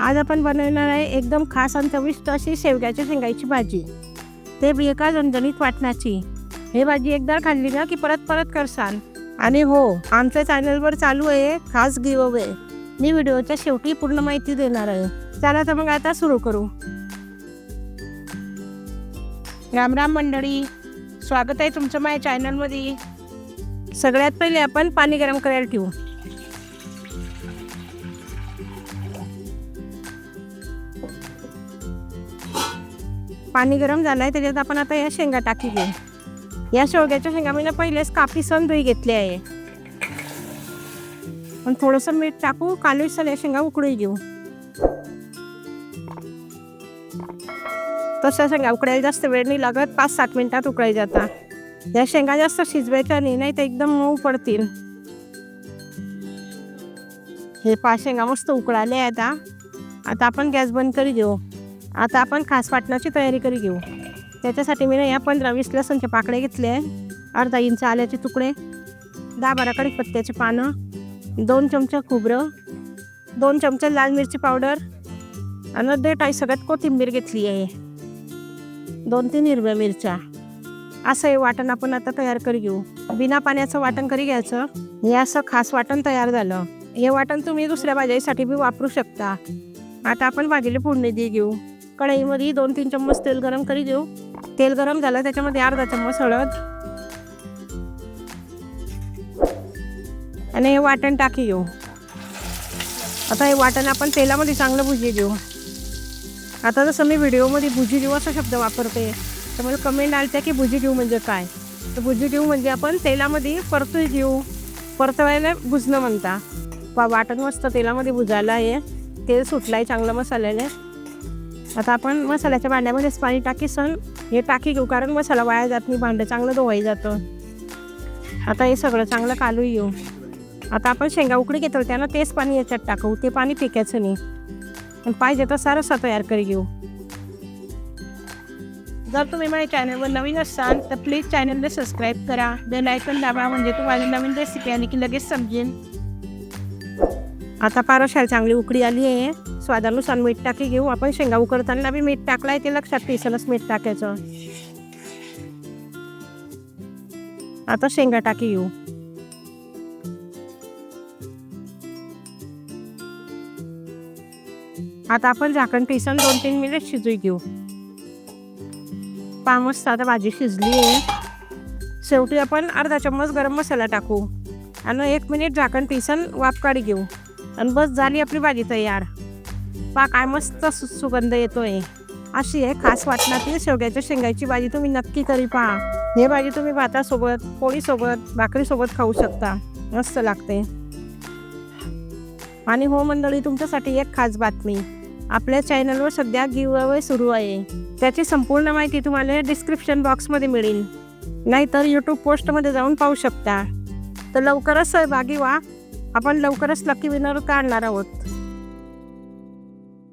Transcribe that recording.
आज आपण बनवणार आहे एकदम खास आणि चविष्ट अशी शेवग्याची शेंगायची भाजी. ते बी एका झणझणीत वाटण्याची. हे भाजी एकदा खाल्ली ना की परत परत करसान. आणि हो आमच्या चॅनलवर चालू आहे खास गिव अवे मी व्हिडिओच्या शेवटी पूर्ण माहिती देणार आहे. चला तर मग आता सुरू करू. राम राम मंडळी स्वागत आहे तुमचं माझ्या चॅनलमध्ये. सगळ्यात पहिले आपण पाणी गरम करायला ठेवू. पाणी गरम झालं आहे त्याच्यात आपण आता या शेंगा टाकी घेऊ. या शेवग्याच्या शेंगा मी ना पहिलेच कापीसन धुई घेतली आहे. पण थोडंसं मीठ टाकू कालवीसल या शेंगा उकडून घेऊ. तशा शेंगा उकडायला जास्त वेळ नाही लागत पाच सात मिनिटात उकडायला जातात. या शेंगा जास्त शिजवायच्या नाही नाही तर एकदम मऊ पडतील. हे पाच शेंगा मस्त उकळाले आहे आता आता आपण गॅस बंद करी देऊ आता आपण खास वाटणाची तयारी करी घेऊ. त्याच्यासाठी मी ना या पंधरा वीस लसणचे पाकळे घेतले आहे. अर्धा इंच आल्याचे तुकडे दहा बारा कडीपत्त्याचे पानं दोन चमचे खोबरं दोन चमचे लाल मिरची पावडर आणि देठ आहे सगळ्यात कोथिंबीर घेतली आहे. दोन तीन हिरव्या मिरच्या. असं हे वाटण आपण आता तयार करी घेऊ. बिना पाण्याचं वाटण करी घ्यायचं. हे असं खास वाटण तयार झालं. हे वाटण तुम्ही दुसऱ्या भाज्यासाठी बी वापरू शकता. आता आपण भाजीला फोडणी दे घेऊ कढईमध्ये दोन तीन चम्मच तेल गरम करी देऊ. तेल गरम झालं त्याच्यामध्ये अर्धा चम्मच हळद. आणि हे वाटण टाकी घेऊ. आता हे वाटण आपण तेलामध्ये चांगलं भुजी घेऊ. आता जसं मी व्हिडिओमध्ये भुजी घेऊ असा शब्द वापरते. तर मला कमेंट आलत्या की भुजी घेऊ म्हणजे काय? तर भुजी घेऊ म्हणजे आपण तेलामध्ये परतून घेऊ. परतवायला भुजणं म्हणता. वा वाटण मस्त तेलामध्ये भुजायला आहे तेल सुटलं आहे चांगलं मसाल्याने. आता आपण मसाल्याच्या भांड्यामध्येच पाणी टाकीसन हे टाकी घेऊ कारण मसाला वाया जात नाही भांडं चांगलं धुवाई जातं. आता हे सगळं चांगलं कालू येऊ. आता आपण शेंगा उकडी घेतो त्यानं तेच पाणी याच्यात टाकू ते पाणी फेकायचं नाही. पण पाहिजे तसा रस्सा तयार करी घेऊ जर तुम्ही माझ्या चॅनलवर नवीन असाल तर प्लीज चॅनलला सबस्क्राईब करा. बेल आयकन दाबा म्हणजे तुम्हाला नवीन रेसिपी आली की लगेच समजेल. आता पारोशाला चांगली उकडी आली आहे. स्वादानुसार मीठ टाकी घेऊ. आपण शेंगा उकडताना बी मीठ टाकलाय ते लक्षात ठेसलच मीठ टाकायचं. आता शेंगा टाकी घेऊ. आता आपण झाकण पिसन दोन तीन मिनिट शिजू घेऊ. पा मस्त आता भाजी शिजली आहे. शेवटी आपण अर्धा चम्मच गरम मसाला टाकू. आणि एक मिनिट झाकण पिसन वाफ काढी घेऊ. आणि बस झाली आपली भाजी तयार. पा काय मस्त सु सुगंध येतोय. अशी आहे खास वाटणातील शेवग्याच्या शेंगाची भाजी तुम्ही नक्की तरी पहा हे भाजी तुम्ही भातासोबत पोळीसोबत भाकरीसोबत खाऊ शकता. मस्त लागते. आणि हो मंडळी तुमच्यासाठी एक खास बातमी. आपल्या चॅनलवर सध्या गिव अवे सुरू आहे. त्याची संपूर्ण माहिती तुम्हाला डिस्क्रिप्शन बॉक्समध्ये मिळेल. नाहीतर यूट्यूब पोस्टमध्ये जाऊन पाहू शकता. तर लवकरच सहभागी व्हा. आपण लवकरच लकी विनर काढणार आहोत.